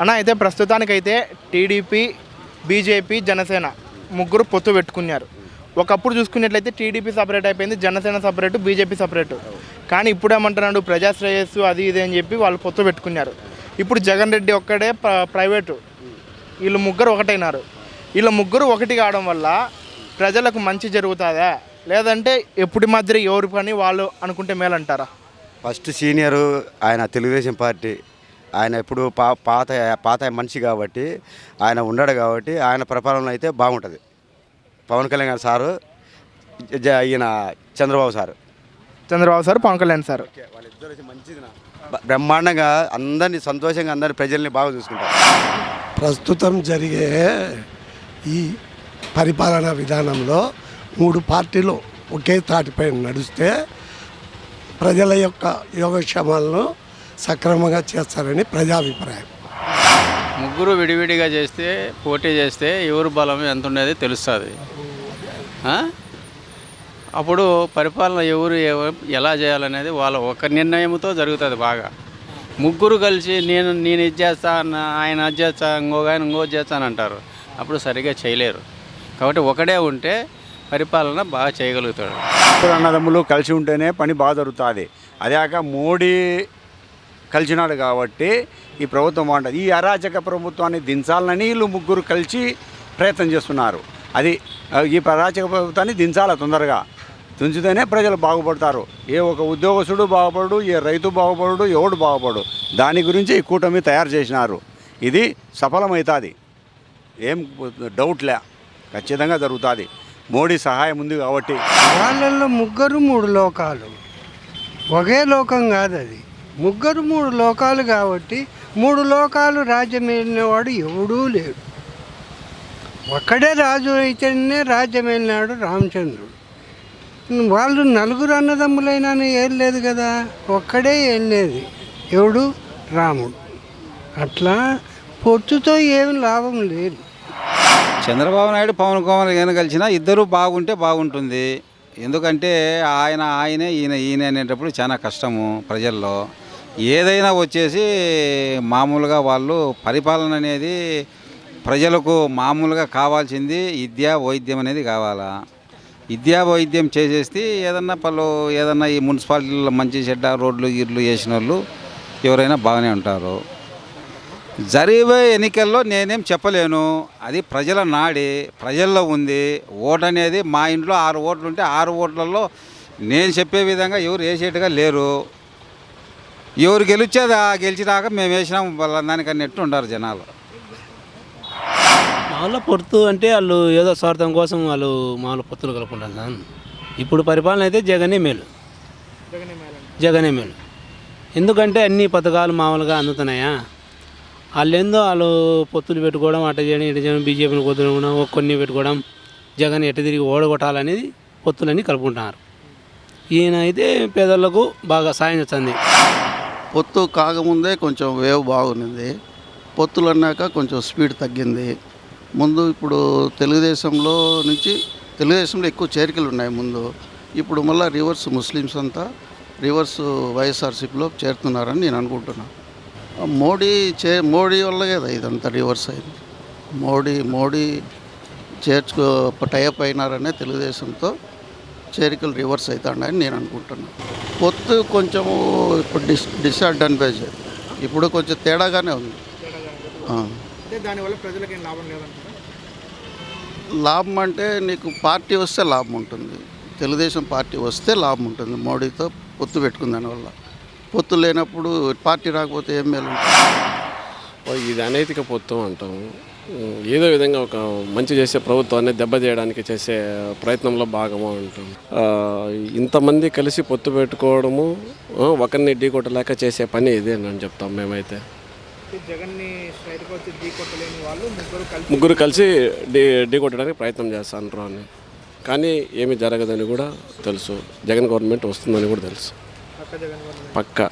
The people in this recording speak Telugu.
అన్న అయితే ప్రస్తుతానికైతే టీడీపీ బీజేపీ జనసేన ముగ్గురు పొత్తు పెట్టుకున్నారు. ఒకప్పుడు చూసుకున్నట్లయితే టీడీపీ సపరేట్ అయిపోయింది జనసేన సపరేటు బీజేపీ సపరేటు. కానీ ఇప్పుడు ఏమంటున్నాడు ప్రజాశ్రేయస్సు అది ఇది అని చెప్పి వాళ్ళు పొత్తు పెట్టుకున్నారు. ఇప్పుడు జగన్ రెడ్డి ఒక్కడే ప్ర- ప్రైవేటు. వీళ్ళు ముగ్గురు ఒకటైనారు. వీళ్ళ ముగ్గురు ఒకటి కావడం వల్ల ప్రజలకు మంచి జరుగుతుందా? లేదంటే ఎప్పుడు మాదిరి ఎవరి పని వాళ్ళు అనుకుంటే మేలంటారా? ఫస్ట్ సీనియరు ఆయన తెలుగుదేశం పార్టీ. ఆయన ఎప్పుడు పా పాత పాత మనిషి కాబట్టి ఆయన ఉండడు కాబట్టి ఆయన పరిపాలన అయితే బాగుంటుంది. పవన్ కళ్యాణ్ గారు సారు జ- ఈయన Chandrababu sir. Chandrababu sir Pawan Kalyan sir. వాళ్ళిద్దరు మంచిది బ్రహ్మాండంగా అందరినీ సంతోషంగా అందరినీ ప్రజల్ని బాగా చూసుకుంటారు. ప్రస్తుతం జరిగే ఈ పరిపాలనా విధానంలో మూడు పార్టీలు ఒకే తాటిపై నడిస్తే ప్రజల యొక్క యోగక్షేమాలను సక్రమంగా చేస్తారని ప్రజాభిప్రాయం. ముగ్గురు విడివిడిగా చేస్తే పోటీ చేస్తే ఎవరు బలం ఎంత ఉండేది తెలుస్తుంది. అప్పుడు పరిపాలన ఎవరు ఎవ- ఎలా చేయాలనేది వాళ్ళ ఒక నిర్ణయంతో జరుగుతుంది బాగా. ముగ్గురు కలిసి నేను నేను ఇది చేస్తా నా- ఆయన అది చేస్తా ఇంకొక ఆయన ఇంకో చేస్తానంటారు అప్పుడు సరిగా చేయలేరు. కాబట్టి ఒకడే ఉంటే పరిపాలన బాగా చేయగలుగుతాడు. అన్నదమ్ములు కలిసి ఉంటేనే పని బాగా జరుగుతుంది. అదాక మోడీ కలిసినాడు కాబట్టి ఈ ప్రభుత్వం బాగుంటుంది. ఈ అరాచక ప్రభుత్వాన్ని దించాలని వీళ్ళు ముగ్గురు కలిసి ప్రయత్నం చేస్తున్నారు. అది ఈ అరాచక ప్రభుత్వాన్ని దించాలి తొందరగా? దించితేనే ప్రజలు బాగుపడతారు. ఏ ఒక ఉద్యోగస్తుడు బాగుపడు ఏ రైతు బాగుపడు ఎవడు బాగుపడు దాని గురించి ఈ కూటమి తయారు చేసినారు. ఇది సఫలమవుతుంది ఏం డౌట్ లే. ఖచ్చితంగా జరుగుతుంది. మోడీ సహాయం ఉంది కాబట్టి. వాళ్ళల్లో ముగ్గురు మూడు లోకాలు. ఒకే లోకం కాదు అది ముగ్గురు మూడు లోకాలు కాబట్టి మూడు లోకాలు రాజ్యమేలినవాడు ఎవడూ లేడు. ఒక్కడే రాజు అయితేనే రాజ్యమేలినాడు రామచంద్రుడు. వాళ్ళు నలుగురు అన్నదమ్ములైనా ఏం లేదు కదా? ఒక్కడే వెళ్ళేది ఎవడు? రాముడు. అట్లా పొత్తుతో ఏమి లాభం లేదు. చంద్రబాబు నాయుడు పవన్ కుమార్ కళ్యాణ్ కలిసినా ఇద్దరు బాగుంటే బాగుంటుంది. ఎందుకంటే ఆయన ఆయనే ఈయన ఈయన అనేటప్పుడు చాలా కష్టము ప్రజల్లో. ఏదైనా వచ్చేసి మామూలుగా వాళ్ళు పరిపాలన అనేది ప్రజలకు మామూలుగా కావాల్సింది విద్య వైద్యం అనేది కావాలా? విద్యా వైద్యం చేసేస్తే ఏదన్నా పలు ఏదన్నా ఈ మున్సిపాలిటీలో మంచి చెడ్డ రోడ్లు గిర్లు వేసిన వాళ్ళు ఎవరైనా బాగానే ఉంటారు. జరిగే ఎన్నికల్లో నేనేం చెప్పలేను. అది ప్రజల నాడి ప్రజల్లో ఉంది. ఓటు అనేది మా ఇంట్లో ఆరు ఓట్లు ఉంటే ఆరు ఓట్లలో నేను చెప్పే విధంగా ఎవరు వేసేట్టుగా లేరు. ఎవరు గెలిచేదా గెలిచినాక మేము వేసినాం వాళ్ళ దానికన్నా ఎట్టు ఉండారు జనాలు. మామూలు పొత్తు అంటే వాళ్ళు ఏదో స్వార్థం కోసం వాళ్ళు మామూలు పొత్తులు కలుపుకుంటారు సార్. ఇప్పుడు పరిపాలన అయితే జగనే మేలు. జగనే మేలు. ఎందుకంటే అన్ని పథకాలు మామూలుగా అందుతున్నాయా? వాళ్ళు ఏందో వాళ్ళు పొత్తులు పెట్టుకోవడం అట్ట చేయడం ఇటు చేయడం బీజేపీని కుదరడం కొన్ని పెట్టుకోవడం జగన్ ఎటు తిరిగి ఓడగొట్టాలనేది పొత్తులన్నీ కలుపుకుంటున్నారు. ఈయన అయితే పేదలకు బాగా సాయం చేస్తుంది. పొత్తు కాకముందే కొంచెం వేవ్ బాగుంది పొత్తులు అన్నాక కొంచెం స్పీడ్ తగ్గింది. ముందు ఇప్పుడు తెలుగుదేశంలో నుంచి తెలుగుదేశంలో ఎక్కువ చేరికలు ఉన్నాయి ముందు. ఇప్పుడు మళ్ళీ రివర్స్ ముస్లిమ్స్ అంతా రివర్స్ వైఎస్ఆర్సీపీలో చేరుతున్నారని నేను అనుకుంటున్నాను మోడీ చే మోడీ వల్ల కదా ఇదంతా రివర్స్ అయింది. మోడీ మోడీ చేర్చుకో టైప్ అయినారనే తెలుగుదేశంతో చేరికలు రివర్స్ అవుతాయని నేను అనుకుంటున్నాను. పొత్తు కొంచెము ఇప్పుడు డిస్ డిసడ్వాంటేజ్ ఇప్పుడు కొంచెం తేడాగానే ఉంది. ఆ. అంటే దానివల్ల ప్రజలకు ఏం లాభం అంటే నీకు పార్టీ వస్తే లాభం ఉంటుంది. తెలుగుదేశం పార్టీ వస్తే లాభం ఉంటుంది. మోడీతో పొత్తు పెట్టుకుని దానివల్ల. పొత్తు లేనప్పుడు పార్టీ రాకపోతే ఏం మేలు? ఉంటుంది ఇది అనైతిక పొత్తు అంటాము. ఏదో విధంగా ఒక మంచి చేసే ప్రభుత్వాన్ని దెబ్బతీయడానికి చేసే ప్రయత్నంలో భాగము ఆ, ఇంతమంది కలిసి పొత్తు పెట్టుకోవడము ఒకరిని ఢీ కొట్టలేక చేసే పని ఇదే అని చెప్తాం మేమైతే. ముగ్గురు కలిసి ఢీ ఢీ కొట్టడానికి ప్రయత్నం చేస్తాంటారు అని. కానీ ఏమీ జరగదని కూడా తెలుసు. జగన్ గవర్నమెంట్ వస్తుందని కూడా తెలుసు. పక్కా.